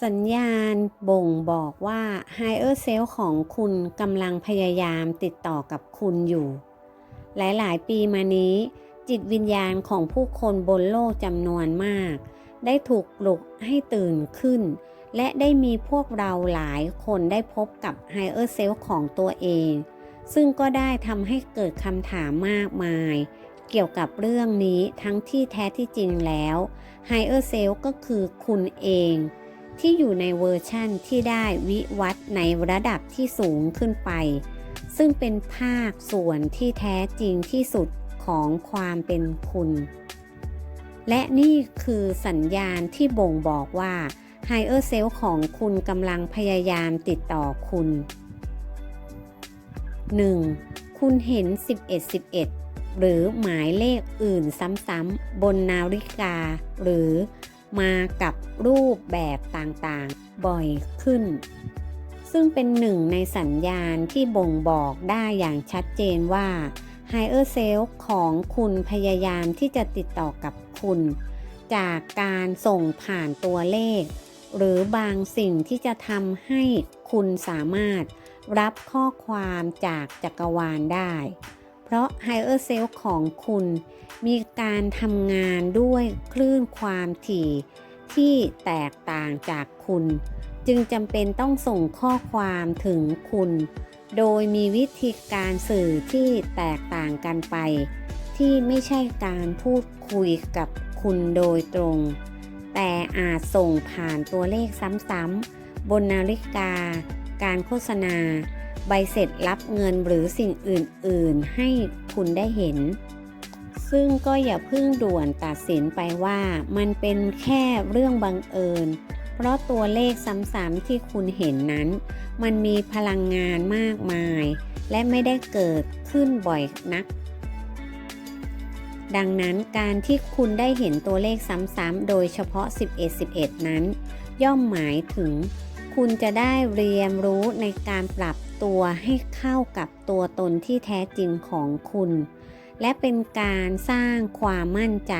สัญญาณบ่งบอกว่า Higher Self ของคุณกำลังพยายามติดต่อกับคุณอยู่ หลายๆ ปีมานี้ จิตวิญญาณของผู้คนบนโลกจำนวนมาก ได้ถูกปลุกให้ตื่นขึ้น และได้มีพวกเราหลายคนได้พบกับ Higher Self ของตัวเอง ซึ่งก็ได้ทำให้เกิดคำถามมากมาย เกี่ยวกับเรื่องนี้ทั้งที่แท้ที่จริงแล้ว Higher Self ก็คือคุณเอง ที่อยู่ในเวอร์ชั่นที่ได้วิวัฒน์ในระดับที่สูงขึ้นไป ซึ่งเป็นภาคส่วนที่แท้จริงที่สุดของความเป็นคุณ และนี่คือสัญญาณที่บ่งบอกว่า Higher Self ของคุณกำลังพยายามติดต่อคุณ 1. คุณเห็น 11 11 หรือหมายเลขอื่นซ้ำๆบนนาฬิกาหรือ มากับรูปแบบต่างๆ บ่อยขึ้น ซึ่งเป็นหนึ่งในสัญญาณที่บ่งบอกได้อย่างชัดเจนว่า Higher Self ของคุณพยายามที่จะติดต่อกับคุณ จากการส่งผ่านตัวเลข หรือบางสิ่งที่จะทำให้คุณสามารถรับข้อความจากจักรวาลได้ ราะ Higher Self ของคุณมีการทำงานด้วยคลื่นความถี่ที่แตกต่างจากคุณ จึงจำเป็นต้องส่งข้อความถึงคุณ โดยมีวิธีการสื่อที่แตกต่างกันไป ที่ไม่ใช่การพูดคุยกับคุณโดยตรง แต่อาจส่งผ่านตัวเลขซ้ำๆบนนาฬิกา การโฆษณา ใบเสร็จรับเงินหรือสิ่งอื่น ๆ ให้คุณได้เห็น ซึ่งก็อย่าเพิ่งด่วนตัดสินไปว่ามันเป็นแค่เรื่องบังเอิญ เพราะตัวเลขซ้ำๆที่คุณเห็นนั้น มันมีพลังงานมากมาย และไม่ได้เกิดขึ้นบ่อยนัก ดังนั้นการที่คุณได้เห็นตัวเลขซ้ำๆโดยเฉพาะ 11 11 นั้น ย่อมหมายถึงคุณจะได้เรียนรู้ในการปรับ ตัวให้เข้ากับตัวตนที่แท้จริงของคุณ และเป็นการสร้างความมั่นใจ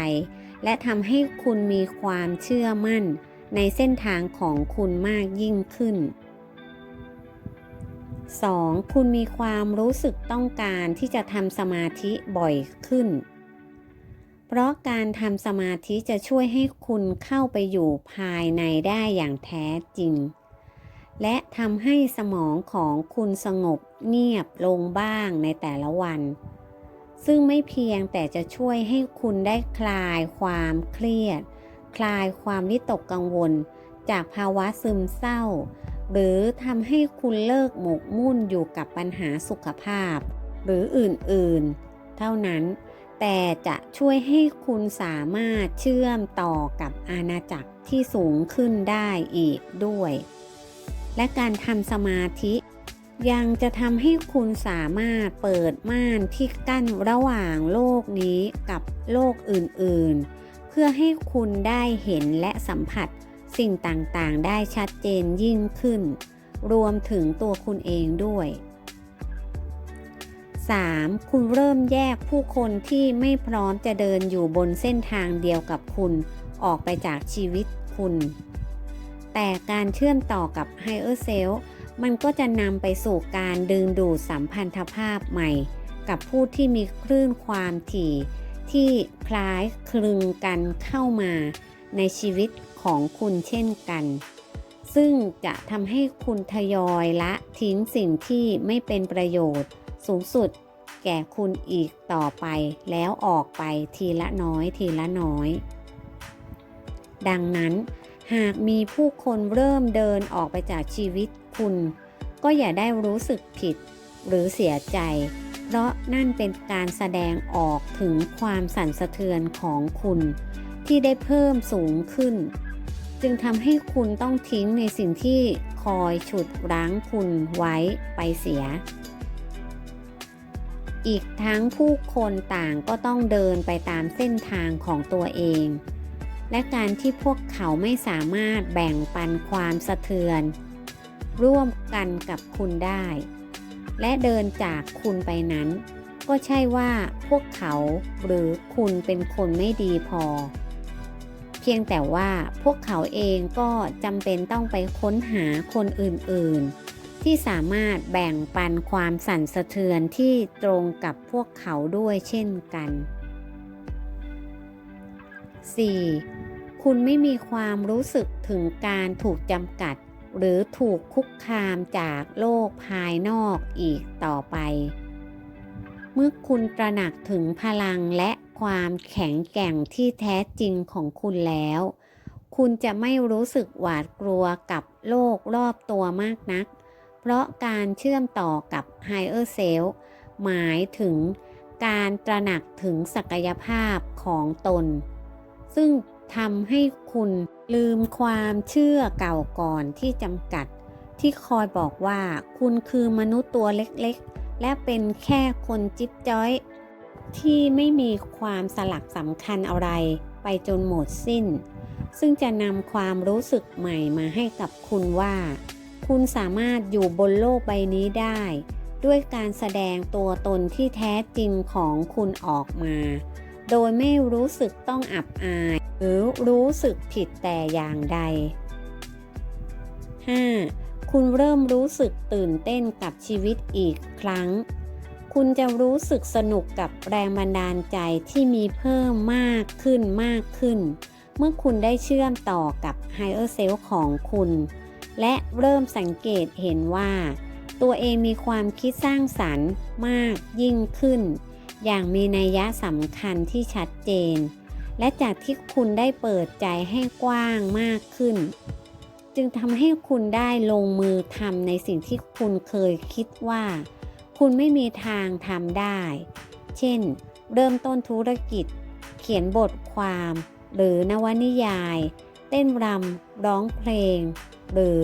และทำให้คุณมีความเชื่อมั่นในเส้นทางของคุณมากยิ่งขึ้น 2. คุณมีความรู้สึกต้องการที่จะทำสมาธิบ่อยขึ้น เพราะการทำสมาธิจะช่วยให้คุณเข้าไปอยู่ภายในได้อย่างแท้จริง และทำให้สมองของคุณสงบเงียบลงบ้างในแต่ละวัน ซึ่งไม่เพียงแต่จะช่วยให้คุณได้คลายความเครียด คลายความวิตกกังวล จากภาวะซึมเศร้า หรือทำให้คุณเลิกหมกมุ่นอยู่กับปัญหาสุขภาพ หรืออื่นๆ เท่านั้นแต่จะช่วยให้คุณสามารถเชื่อมต่อกับอาณาจักรที่สูงขึ้นได้อีกด้วย และการทำสมาธิ ยังจะทำให้คุณสามารถเปิดม่านที่กั้นระหว่างโลกนี้กับโลกอื่นๆ เพื่อให้คุณได้เห็นและสัมผัสสิ่งต่างๆ ได้ชัดเจนยิ่งขึ้น รวมถึงตัวคุณเองด้วย 3. คุณเริ่มแยกผู้คนที่ไม่พร้อมจะเดินอยู่บนเส้นทางเดียวกับคุณออกไปจากชีวิตคุณ แต่การเชื่อมต่อกับ Higher Self มันก็จะนำไปสู่การดึงดูดสัมพันธภาพใหม่ กับผู้ที่มีคลื่นความถี่ ที่คล้ายคลึงกันเข้ามา ในชีวิตของคุณเช่นกัน ซึ่งจะทำให้คุณทยอยละทิ้งสิ่งที่ไม่เป็นประโยชน์ สูงสุดแก่คุณอีกต่อไป แล้วออกไปทีละน้อยทีละน้อย ดังนั้น หากมีผู้คนเริ่มเดินออกไปจากชีวิตคุณ ก็อย่าได้รู้สึกผิดหรือเสียใจ เพราะนั่นเป็นการแสดงออกถึงความสั่นสะเทือนของคุณ ที่ได้เพิ่มสูงขึ้น จึงทำให้คุณต้องทิ้งในสิ่งที่คอยฉุดรั้งคุณไว้ไปเสีย อีกทั้งผู้คนต่างก็ต้องเดินไปตามเส้นทางของตัวเอง และการที่พวกเขาไม่สามารถแบ่งปันความสะเทือน ร่วมกันกับคุณได้ และเดินจากคุณไปนั้น ก็ใช่ว่าพวกเขาหรือคุณเป็นคนไม่ดีพอ เพียงแต่ว่าพวกเขาเองก็จำเป็นต้องไปค้นหาคนอื่น ๆ ที่สามารถแบ่งปันความสั่นสะเทือนที่ตรงกับพวกเขาด้วยเช่นกัน 4. คุณไม่มีความรู้สึกถึงการถูกจำกัด หรือถูกคุกคามจากโลกภายนอกอีกต่อไป เมื่อคุณตระหนักถึงพลังและความแข็งแกร่งที่แท้จริงของคุณแล้ว คุณจะไม่รู้สึกหวาดกลัวกับโลกรอบตัวมากนัก เพราะการเชื่อมต่อกับ Higher Self หมายถึงการตระหนักถึงศักยภาพของตน ซึ่ง ทำให้คุณลืมความเชื่อเก่าก่อนที่จำกัด ที่คอยบอกว่าคุณคือมนุษย์ตัวเล็กๆ และเป็นแค่คนจิ๊บจ้อย ที่ไม่มีความสลักสำคัญอะไรไปจนหมดสิ้น ซึ่งจะนำความรู้สึกใหม่มาให้กับคุณว่า คุณสามารถอยู่บนโลกใบนี้ได้ ด้วยการแสดงตัวตนที่แท้จริงของคุณออกมา โดยไม่รู้สึกต้องอับอาย หรือรู้สึกผิดแต่อย่างใด 5. คุณเริ่มรู้สึกตื่นเต้นกับชีวิตอีกครั้ง คุณจะรู้สึกสนุกกับแรงบันดาลใจที่มีเพิ่มมากขึ้นมากขึ้น เมื่อคุณได้เชื่อมต่อกับ Higher Self ของคุณ และเริ่มสังเกตเห็นว่า ตัวเองมีความคิดสร้างสรรค์มากยิ่งขึ้น อย่างมีนัยยะสำคัญที่ชัดเจน และจากที่คุณได้เปิดใจให้กว้างมากขึ้น จึงทำให้คุณได้ลงมือทำในสิ่งที่คุณเคยคิดว่า คุณไม่มีทางทำได้ เช่น เริ่มต้นธุรกิจ เขียนบทความ หรือนวนิยาย เต้นรำร้องเพลง หรือ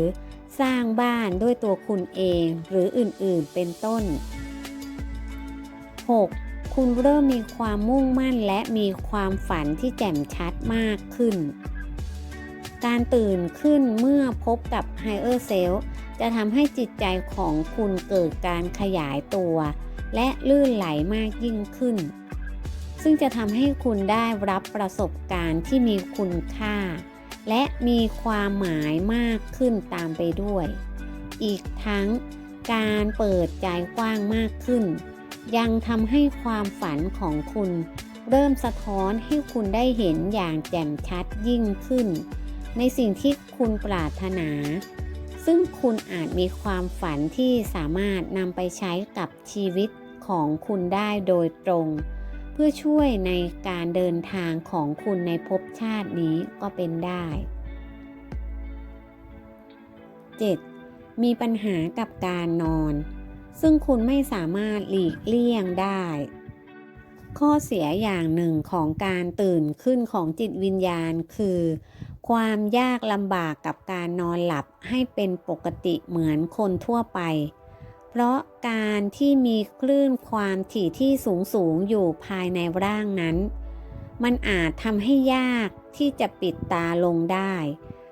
สร้างบ้านด้วยตัวคุณเองหรืออื่นๆเป็นต้น 6. คุณเริ่มมีความมุ่งมั่นและมีความฝันที่แจ่มชัดมากขึ้น การตื่นขึ้นเมื่อพบกับ Higher Self จะทำให้จิตใจของคุณเกิดการขยายตัว และลื่นไหลมากยิ่งขึ้น ซึ่งจะทำให้คุณได้รับประสบการณ์ที่มีคุณค่า และมีความหมายมากขึ้นตามไปด้วย อีกทั้งการเปิดใจกว้างมากขึ้น ยังทำให้ความฝันของคุณ เริ่มสะท้อนให้คุณได้เห็นอย่างแจ่มชัดยิ่งขึ้น ในสิ่งที่คุณปรารถนา ซึ่งคุณอาจมีความฝันที่สามารถนำไปใช้กับชีวิตของคุณได้โดยตรง เพื่อช่วยในการเดินทางของคุณในภพชาตินี้ก็เป็นได้ 7. มีปัญหากับการนอน ซึ่งคุณไม่สามารถหลีกเลี่ยงได้ ข้อเสียอย่างหนึ่งของการตื่นขึ้นของจิตวิญญาณคือ ความยากลำบากกับการนอนหลับให้เป็นปกติเหมือนคนทั่วไปเพราะการที่มีคลื่นความถี่ที่สูงสูงอยู่ภายในร่างนั้น มันอาจทำให้ยากที่จะปิดตาลงได้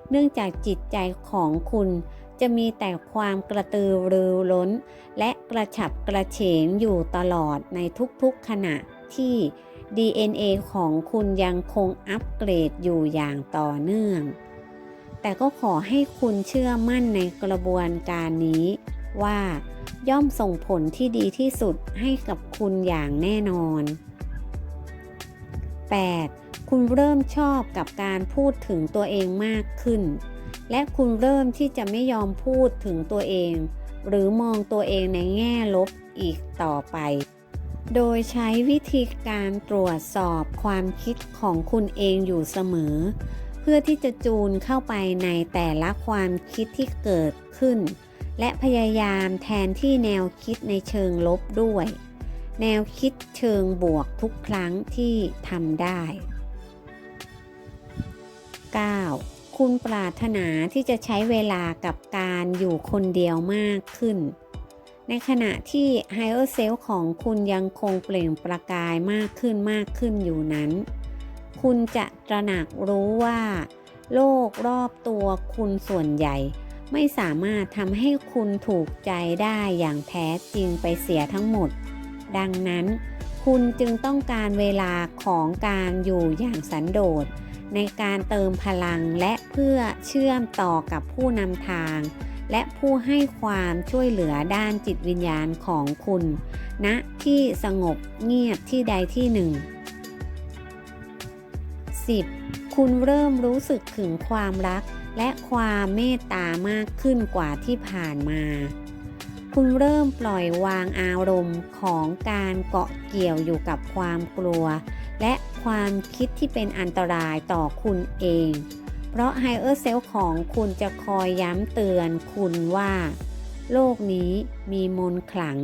เนื่องจากจิตใจของคุณ จะมีแต่ความกระตือรือร้น และกระฉับกระเฉงอยู่ตลอดในทุกๆขณะที่ DNA ของคุณยังคงอัปเกรดอยู่อย่างต่อเนื่อง แต่ก็ขอให้คุณเชื่อมั่นในกระบวนการนี้ว่าย่อมส่งผลที่ดีที่สุดให้กับคุณอย่างแน่นอน 8. คุณเริ่มชอบกับการพูดถึงตัวเองมากขึ้น และคุณเริ่มที่จะไม่ยอมพูดถึงตัวเอง หรือมองตัวเองในแง่ลบอีกต่อไป โดยใช้วิธีการตรวจสอบความคิดของคุณเองอยู่เสมอ เพื่อที่จะจูนเข้าไปในแต่ละความคิดที่เกิดขึ้น และพยายามแทนที่แนวคิดในเชิงลบด้วย แนวคิดเชิงบวกทุกครั้งที่ทำได้ 9. คุณปรารถนาที่จะใช้เวลากับการอยู่คนเดียวมากขึ้น ในขณะที่ Higher Self ของคุณยังคงเปล่งประกายมากขึ้นมากขึ้นอยู่นั้น คุณจะตระหนักรู้ว่า โลกรอบตัวคุณส่วนใหญ่ ไม่สามารถทำให้คุณถูกใจได้อย่างแท้จริงไปเสียทั้งหมด ดังนั้น คุณจึงต้องการเวลาของการอยู่อย่างสันโดษ ในการเติมพลังและเพื่อเชื่อมต่อกับผู้นำทาง และผู้ให้ความช่วยเหลือด้านจิตวิญญาณของคุณณนะที่สงบเงียบที่ใดที่หนึ่ง 10. คุณเริ่มรู้สึกถึงความรักและความเมตตามากขึ้นกว่าที่ผ่านมา คุณเริ่มปล่อยวางอารมณ์ของการเกาะเกี่ยวอยู่กับความกลัว และความคิดที่เป็นอันตรายต่อคุณเอง เพราะไฮเออร์เซลของคุณจะคอยย้ำเตือนคุณว่า โลกนี้มีมนขลัง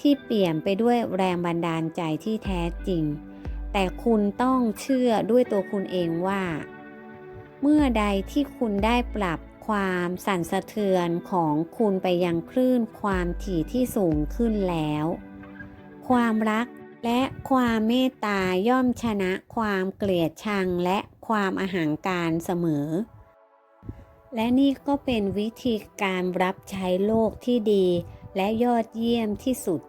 ที่เปลี่ยนไปด้วยแรงบันดาลใจที่แท้จริง แต่คุณต้องเชื่อด้วยตัวคุณเองว่า เมื่อใดที่คุณได้ปรับความสั่นสะเทือนของคุณไปยังคลื่นความถี่ที่สูงขึ้นแล้ว ความรัก และความเมตตาย่อมชนะความเกลียดชังและความอาหารการเสมอ และนี่ก็เป็นวิธีการรับใช้โลกที่ดีและยอดเยี่ยมที่สุด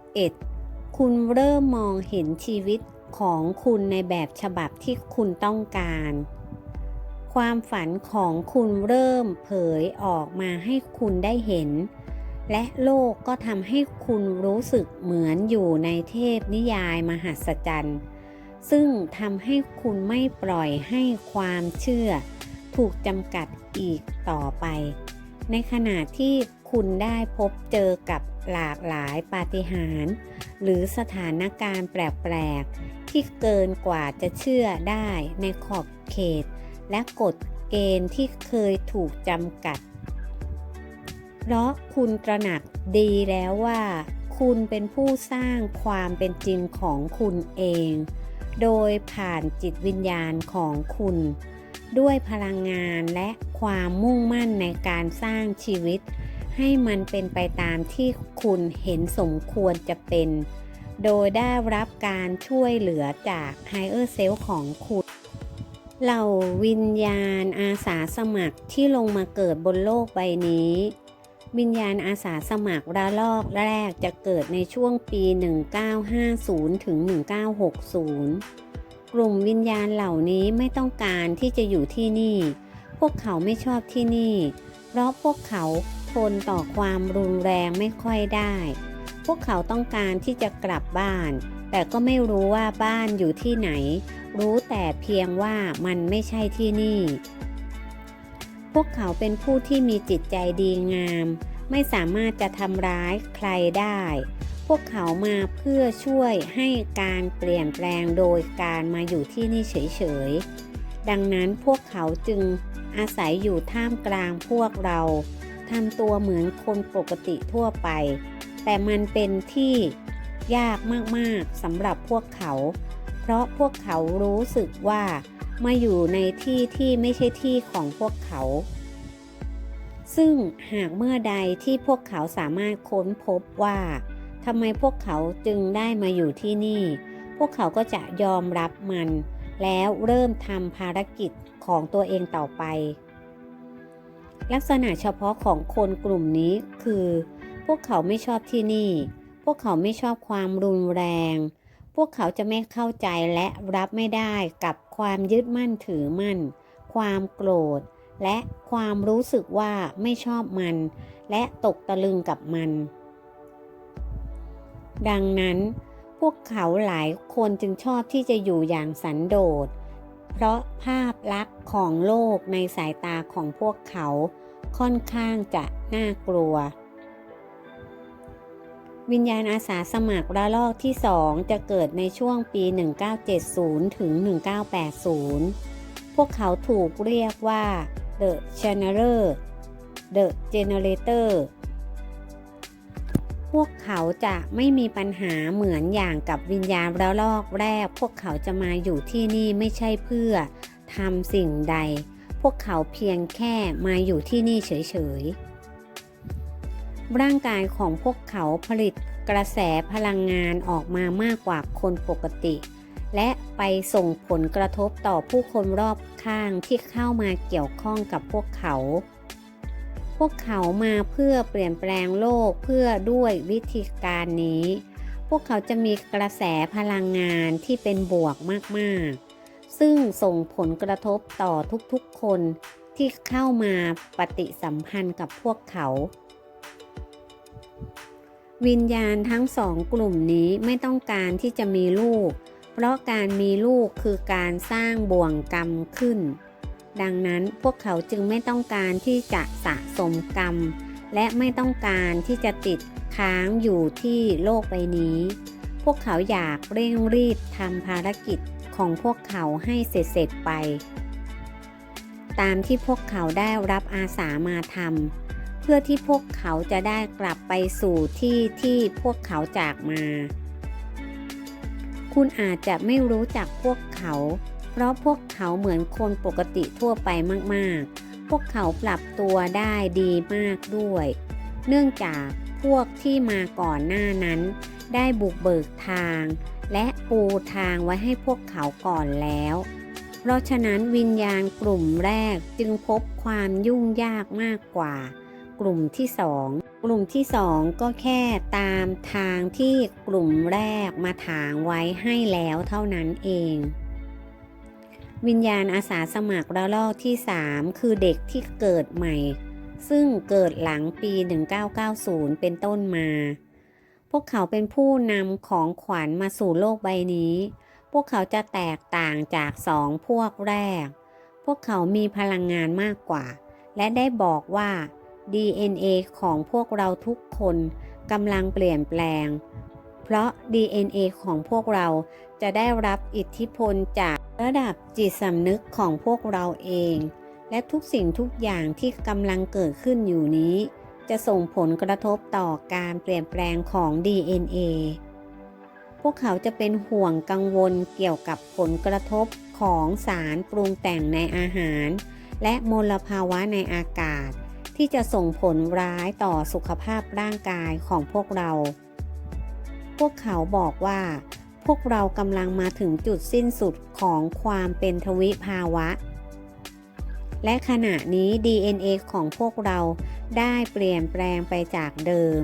11. คุณเริ่มมองเห็นชีวิตของคุณในแบบฉบับที่คุณต้องการ ความฝันของคุณเริ่มเผยออกมาให้คุณได้เห็น และโลกก็ทำให้คุณรู้สึกเหมือนอยู่ในเทพนิยายมหัศจรรย์ ซึ่งทำให้คุณไม่ปล่อยให้ความเชื่อ ถูกจำกัดอีกต่อไป ในขณะที่คุณได้พบเจอกับหลากหลายปาฏิหาริย์หรือสถานการณ์แปลกๆ ที่เกินกว่าจะเชื่อได้ในขอบเขต และกฎเกณฑ์ที่เคยถูกจำกัด เพราะคุณตระหนักดีแล้วว่า คุณเป็นผู้สร้างความเป็นจริงของคุณเอง โดยผ่านจิตวิญญาณของคุณ ด้วยพลังงานและความมุ่งมั่นในการสร้างชีวิต ให้มันเป็นไปตามที่คุณเห็นสมควรจะเป็น โดยได้รับการช่วยเหลือจากไฮเออร์เซลของคุณเหล่าวิญญาณอาสาสมัครที่ลงมาเกิดบนโลกใบนี้ วิญญาณอาสาสมัครระลอกแรกจะเกิดในช่วงปี 1950 ถึง 1960 กลุ่มวิญญาณเหล่านี้ไม่ต้องการที่จะอยู่ที่นี่ พวกเขาไม่ชอบที่นี่ เพราะพวกเขาทนต่อความรุนแรงไม่ค่อยได้ พวกเขาต้องการที่จะกลับบ้าน แต่ก็ไม่รู้ว่าบ้านอยู่ที่ไหน รู้แต่เพียงว่ามันไม่ใช่ที่นี่ พวกเขาเป็นผู้ที่มีจิตใจดีงาม ไม่สามารถจะทำร้ายใครได้ พวกเขามาเพื่อช่วยให้การเปลี่ยนแปลงโดยการมาอยู่ที่นี่เฉยๆ ดังนั้นพวกเขาจึงอาศัยอยู่ท่ามกลางพวกเราทำตัวเหมือนคนปกติทั่วไป แต่มันเป็นที่ยากมากๆสำหรับพวกเขา เพราะพวกเขารู้สึกว่า มาอยู่ในที่ที่ไม่ใช่ที่ของพวกเขา ซึ่งหากเมื่อใดที่พวกเขาสามารถค้นพบว่าทำไมพวกเขาจึงได้มาอยู่ที่นี่ พวกเขาก็จะยอมรับมัน แล้วเริ่มทำภารกิจของตัวเองต่อไป ลักษณะเฉพาะของคนกลุ่มนี้คือ พวกเขาไม่ชอบที่นี่ พวกเขาไม่ชอบความรุนแรง พวกเขาจะไม่เข้าใจและรับไม่ได้กับความยึดมั่นถือมั่น ความโกรธ และความรู้สึกว่าไม่ชอบมัน และตกตะลึงกับมัน ดังนั้น พวกเขาหลายคนจึงชอบที่จะอยู่อย่างสันโดษ เพราะภาพลักษณ์ของโลกในสายตาของพวกเขาค่อนข้างจะน่ากลัว วิญญาณอาสาสมัครระลอกที่ 2 จะเกิดในช่วงปี 1970 ถึง 1980 พวกเขาถูกเรียกว่า The Channeler The Generator พวกเขาจะไม่มีปัญหาเหมือนอย่างกับวิญญาณระลอกแรก พวกเขาจะมาอยู่ที่นี่ไม่ใช่เพื่อทำสิ่งใด พวกเขาเพียงแค่มาอยู่ที่นี่เฉยๆ ร่างกายของพวกเขาผลิตกระแสพลังงานออกมามากกว่าคนปกติ และไปส่งผลกระทบต่อผู้คนรอบข้างที่เข้ามาเกี่ยวข้องกับพวกเขา พวกเขามาเพื่อเปลี่ยนแปลงโลกเพื่อด้วยวิธีการนี้ พวกเขาจะมีกระแสพลังงานที่เป็นบวกมากๆ ซึ่งส่งผลกระทบต่อทุกๆคนที่เข้ามาปฏิสัมพันธ์กับพวกเขา วิญญาณทั้งสองกลุ่มนี้ไม่ต้องการที่จะมีลูก เพราะการมีลูกคือการสร้างบ่วงกรรมขึ้น ดังนั้นพวกเขาจึงไม่ต้องการที่จะสะสมกรรม และไม่ต้องการที่จะติดค้างอยู่ที่โลกใบนี้ พวกเขาอยากเร่งรีบทำภารกิจของพวกเขาให้เสร็จๆไป ตามที่พวกเขาได้รับอาสามาทำ เพื่อที่พวกเขาจะได้กลับไปสู่ที่ที่พวกเขาจากมา คุณอาจจะไม่รู้จักพวกเขา เพราะพวกเขาเหมือนคนปกติทั่วไปมากๆ พวกเขาปรับตัวได้ดีมากด้วย เนื่องจากพวกที่มาก่อนหน้านั้น ได้บุกเบิกทาง และปูทางไว้ให้พวกเขาก่อนแล้วเพราะฉะนั้นวิญญาณกลุ่มแรกจึงพบความยุ่งยากมากกว่า กลุ่มที่สองกลุ่มที่สองก็แค่ตามทางที่กลุ่มแรกมาถางไว้ให้แล้วเท่านั้นเอง วิญญาณอาสาสมัครระลอกที่ 3 คือเด็กที่เกิดใหม่ ซึ่งเกิดหลังปี 1990 เป็นต้นมา พวกเขาเป็นผู้นำของขวัญมาสู่โลกใบนี้ พวกเขาจะแตกต่างจากสองพวกแรก พวกเขามีพลังงานมากกว่าและได้บอกว่า DNA ของพวกเราทุกคนกำลังเปลี่ยนแปลง เพราะ DNA ของพวกเราจะได้รับอิทธิพลจากระดับจิตสำนึกของพวกเราเอง และทุกสิ่งทุกอย่างที่กำลังเกิดขึ้นอยู่นี้ จะส่งผลกระทบต่อการเปลี่ยนแปลงของ DNA พวกเขาจะเป็นห่วงกังวลเกี่ยวกับผลกระทบของสารปรุงแต่งในอาหาร และมลภาวะในอากาศ ที่จะส่งผลร้ายต่อสุขภาพร่างกายของพวกเรา พวกเขาบอกว่า พวกเรากำลังมาถึงจุดสิ้นสุดของความเป็นทวิภาวะ และขณะนี้ DNA ของพวกเราได้เปลี่ยนแปลงไปจากเดิม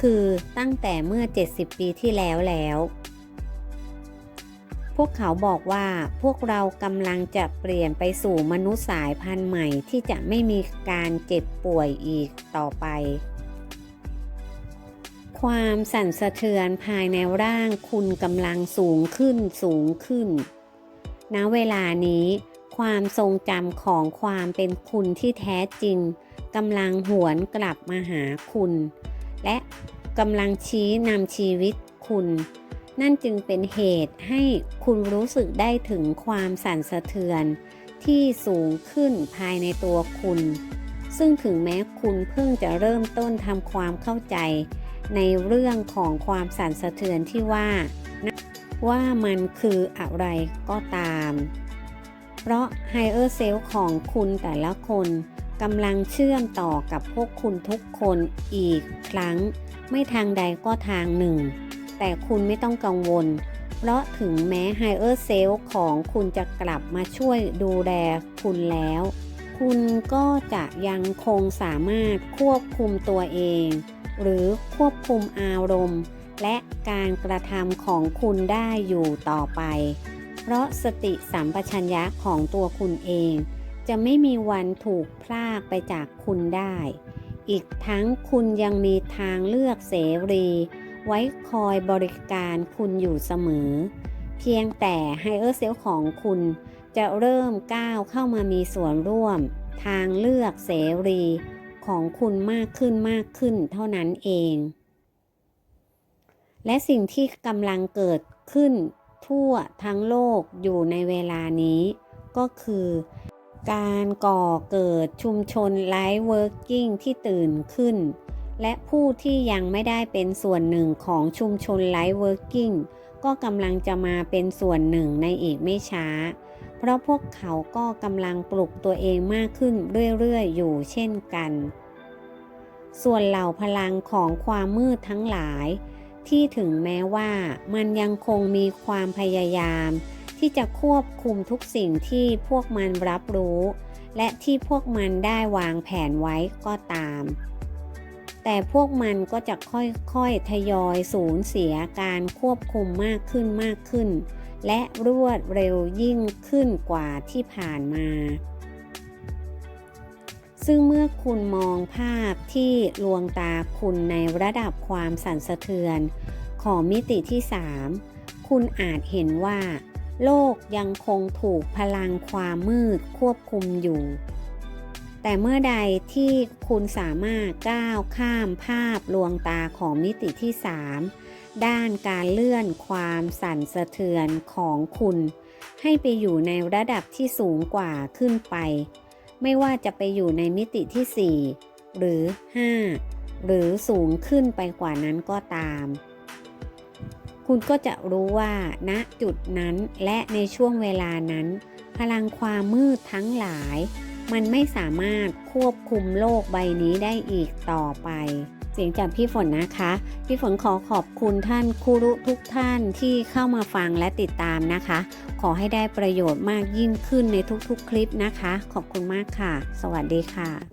คือตั้งแต่เมื่อ 70 ปีที่แล้วแล้ว พวกเขาบอกว่าพวกเรากำลังจะเปลี่ยนไปสู่มนุษย์สายพันธุ์ใหม่ที่จะไม่มีการเจ็บป่วยอีกต่อไป ความสั่นสะเทือนภายในร่างคุณกำลังสูงขึ้นสูงขึ้น ณ เวลานี้ ความทรงจำของความเป็นคุณที่แท้จริงกำลังหวนกลับมาหาคุณ และกำลังชี้นำชีวิตคุณ นั่นจึงเป็นเหตุให้คุณรู้สึกได้ถึงความสั่นสะเทือน ที่สูงขึ้นภายในตัวคุณ ซึ่งถึงแม้คุณเพิ่งจะเริ่มต้นทำความเข้าใจ ในเรื่องของความสั่นสะเทือนที่ว่า ว่ามันคืออะไรก็ตาม เพราะไฮเออร์เซลของคุณแต่ละคนกำลังเชื่อมต่อกับพวกคุณทุกคนอีกครั้ง ไม่ทางใดก็ทางหนึ่ง แต่คุณไม่ต้องกังวล เพราะถึงแม้ไฮเออร์เซลของคุณจะกลับมาช่วยดูแลคุณแล้ว คุณก็จะยังคงสามารถควบคุมตัวเอง หรือควบคุมอารมณ์ และการกระทำของคุณได้อยู่ต่อไป เพราะสติสัมปชัญญะของตัวคุณเอง จะไม่มีวันถูกพลากไปจากคุณได้ อีกทั้งคุณยังมีทางเลือกเสรี ไว้คอยบริการคุณอยู่เสมอ เพียงแต่ไฮเออร์เซลของคุณจะเริ่มก้าวเข้ามามีส่วนร่วม ทางเลือกเสรีของคุณมากขึ้นมากขึ้นเท่านั้นเอง และสิ่งที่กำลังเกิดขึ้นทั่วทั้งโลกอยู่ในเวลานี้ ก็คือการก่อเกิดชุมชนไลฟ์เวิร์กิ่งที่ตื่นขึ้น และผู้ที่ยังไม่ได้เป็นส่วนหนึ่งของชุมชนไลฟ์เวิร์กิ่งก็กำลังจะมาเป็นส่วนหนึ่งในอีกไม่ช้า เพราะพวกเขาก็กำลังปลุกตัวเองมากขึ้นเรื่อยๆ อยู่เช่นกัน ส่วนเหล่าพลังของความมืดทั้งหลาย ที่ถึงแม้ว่ามันยังคงมีความพยายาม ที่จะควบคุมทุกสิ่งที่พวกมันรับรู้ และที่พวกมันได้วางแผนไว้ก็ตาม แต่พวกมันก็จะค่อยๆ ทยอยสูญเสียการควบคุมมากขึ้นมากขึ้น และรวดเร็วยิ่งขึ้นกว่าที่ผ่านมา ซึ่งเมื่อคุณมองภาพที่ลวงตาคุณในระดับความสั่นสะเทือน ของมิติที่ 3 คุณอาจเห็นว่า โลกยังคงถูกพลังความมืดควบคุมอยู่ แต่เมื่อใดที่คุณสามารถก้าวข้ามภาพลวงตาของมิติที่ 3 ด้านการเลื่อนความสั่นสะเทือนของคุณ ให้ไปอยู่ในระดับที่สูงกว่าขึ้นไป ไม่ว่าจะไปอยู่ในมิติที่ 4 หรือ 5 หรือสูงขึ้นไปกว่านั้นก็ตาม คุณก็จะรู้ว่าณจุดนั้นและในช่วงเวลานั้น พลังความมืดทั้งหลาย มันไม่สามารถควบคุมโลกใบนี้ได้อีกต่อไป เสียงจากพี่ฝนนะคะ พี่ฝนขอขอบคุณท่านครูรุทุกท่านที่เข้ามาฟังและติดตามนะคะ ขอให้ได้ประโยชน์มากยิ่งขึ้นในทุกๆคลิปนะคะ ขอบคุณมากค่ะ สวัสดีค่ะ